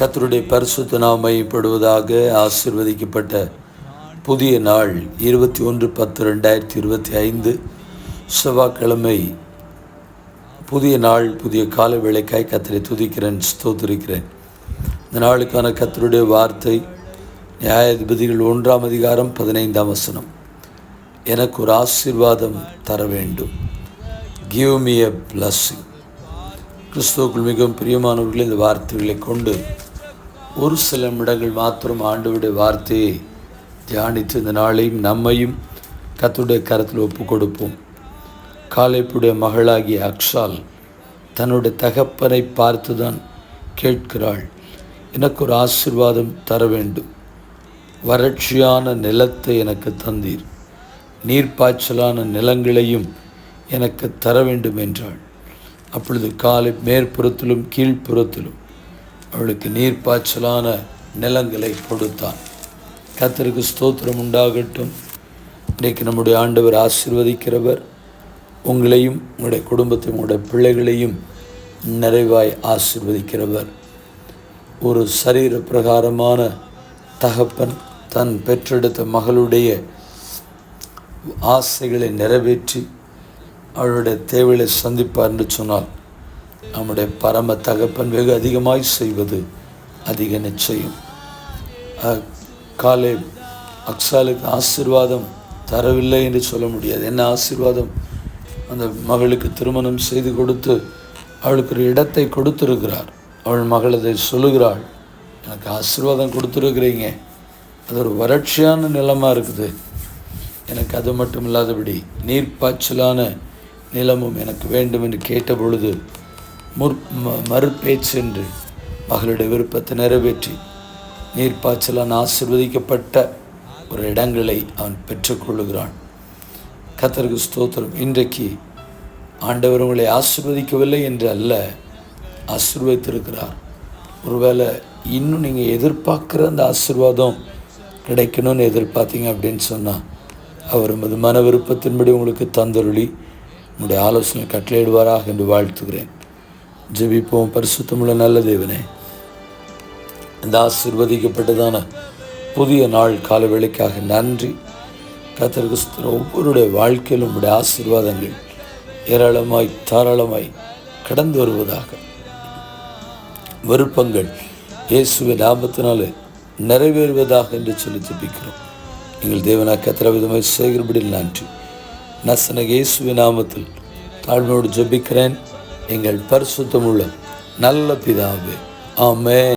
கத்தருடைய பரிசுத்த நாம் ஆசிர்வதிக்கப்பட்ட புதிய நாள் இருபத்தி ஒன்று பத்து ரெண்டாயிரத்தி இருபத்தி ஐந்து செவ்வாய்க்கிழமை. புதிய நாள் புதிய கால வேலைக்காய் கத்தரை துதிக்கிறேன் ஸ்தோத்திருக்கிறேன். இந்த நாளுக்கான கத்தருடைய வார்த்தை நியாயாதிபதிகள் ஒன்றாம் அதிகாரம் பதினைந்தாம் வசனம். எனக்கு ஒரு ஆசீர்வாதம் தர வேண்டும். கிவ் மீ எ பிளஸ்ஸிங் கிறிஸ்துவுக்குள் மிகவும் பிரியமானவர்கள் இந்த வார்த்தைகளை கொண்டு ஒரு சில நிமிடங்கள் மாத்திரம் ஆண்டுவிட வார்த்தையை தியானித்து இந்த நாளையும் நம்மையும் கத்துடைய கரத்தில் ஒப்பு கொடுப்போம் காலைப்புடைய மகளாகிய அக்ஷால் தன்னுடைய தகப்பனை பார்த்துதான் கேட்கிறாள். எனக்கு ஒரு ஆசீர்வாதம் தர வேண்டும். வறட்சியான நிலத்தை எனக்கு தந்தீர். நீர்ப்பாய்ச்சலான நிலங்களையும் எனக்கு தர வேண்டும் என்றாள். அப்பொழுது காலை மேற்புறத்திலும் கீழ்ப்புறத்திலும் அவளுக்கு நீர்ப்பாய்ச்சலான நிலங்களை கொடுத்தான். கத்தருக்கு ஸ்தோத்திரம் உண்டாகட்டும். இன்றைக்கு நம்முடைய ஆண்டவர் ஆசீர்வதிக்கிறவர். உங்களையும் உங்களுடைய குடும்பத்தையும் உங்களுடைய பிள்ளைகளையும் நிறைவாய் ஆசிர்வதிக்கிறவர். ஒரு சரீர பிரகாரமான தகப்பன் தன் பெற்றெடுத்த மகளுடைய ஆசைகளை நிறைவேற்றி அவளுடைய தேவைகளை சந்திப்பார் என்று சொன்னால் நம்முடைய பரம தகப்பன் வெகு அதிகமாய் செய்வது அதிக நிச்சயம். காலே அக்ஸாலுக்கு ஆசீர்வாதம் தரவில்லை என்று சொல்ல முடியாது. என்ன ஆசீர்வாதம்? அந்த மகளுக்கு திருமணம் செய்து கொடுத்து அவளுக்கு ஒரு இடத்தை கொடுத்துருக்கிறார். அவள் மகள் அதை சொல்லுகிறாள் எனக்கு ஆசீர்வாதம் கொடுத்துருக்குறீங்க. அது ஒரு வறட்சியான நிலமாக இருக்குது. எனக்கு அது மட்டும் இல்லாதபடி நீர்ப்பாய்ச்சலான நிலமும் எனக்கு வேண்டும் என்று கேட்ட பொழுது முற் ம- மறுபேச்சு என்று மகளுடைய விருப்பத்தை நிறைவேற்றி நீர்ப்பாய்ச்சலான ஆசிர்வதிக்கப்பட்ட ஒரு இடங்களை அவன் பெற்றுக்கொள்ளுகிறான். கத்தருக்கு ஸ்தோத்திரம். இன்றைக்கு ஆண்டவர் உங்களை ஆசிர்வதிக்கவில்லை என்று அல்ல ஆசிர்வதித்திருக்கிறார். ஒருவேளை இன்னும் நீங்கள் எதிர்பார்க்குற அந்த ஆசீர்வாதம் கிடைக்கணும்னு எதிர்பார்த்தீங்க அப்படின்னு சொன்னால் அவர் உமது மன விருப்பத்தின்படி உங்களுக்கு தந்தருளி உங்களுடைய ஆலோசனை கட்டளையிடுவாராக என்று வாழ்த்துகிறேன். ஜெபிப்போம். பரிசுத்தமுள்ள நல்ல தேவனே இந்த ஆசீர்வதிக்கப்பட்டதான புதிய நாள் கால வேளைக்காக நன்றி கத்தருக்கு ஒவ்வொருடைய வாழ்க்கையிலும் உடைய ஆசீர்வாதங்கள் ஏராளமாய் தாராளமாய் கடந்து வருவதாக. விருப்பங்கள் இயேசுவின் லாபத்தினாலே நிறைவேறுவதாக என்று சொல்லி ஜபிக்கிறோம். எங்கள் தேவனா கத்திர விதமாய் சேகரபடி நன்றி. நசன இயேசுவின் நாமத்தில் தாழ்மையோடு ஜெபிக்கிறேன். எங்கள் பரிசுத்தமுள்ள நல்ல பிதாவே. ஆமே